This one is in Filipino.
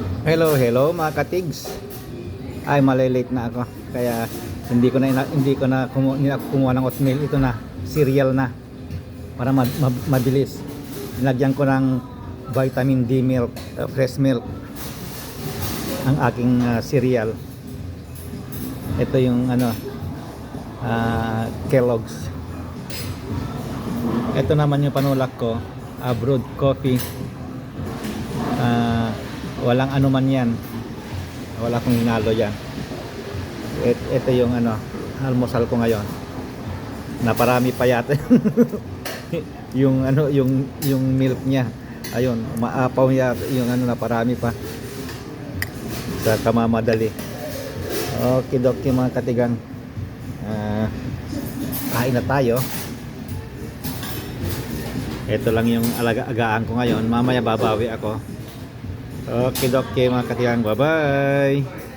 Hello, hello mga katigs. Ay, malilate na ako. Kaya hindi ko na hindi ko na kumu- kumuha ng oatmeal. Ito na, cereal na. Para ma- ma- mabilis. Nilagyan ko ng vitamin D milk, uh, fresh milk. Ang aking uh, cereal. Ito yung ano, ah, Kellogg's. Ito naman yung panulak ko, uh, brewed coffee. Walang ano man yan. Wala akong hinalo yan. Et, ito yung ano, almusal ko ngayon. Naparami pa yata. yung ano, yung yung milk niya. Ayun, maapaw niya yung ano naparami pa. Sa kamamadali. Okay, doki mga katigang. Ah, kain na tayo. Ito lang yung alaga-agaan ko ngayon. Mamaya babawi ako. Okay, okay mga katigang. Bye-bye.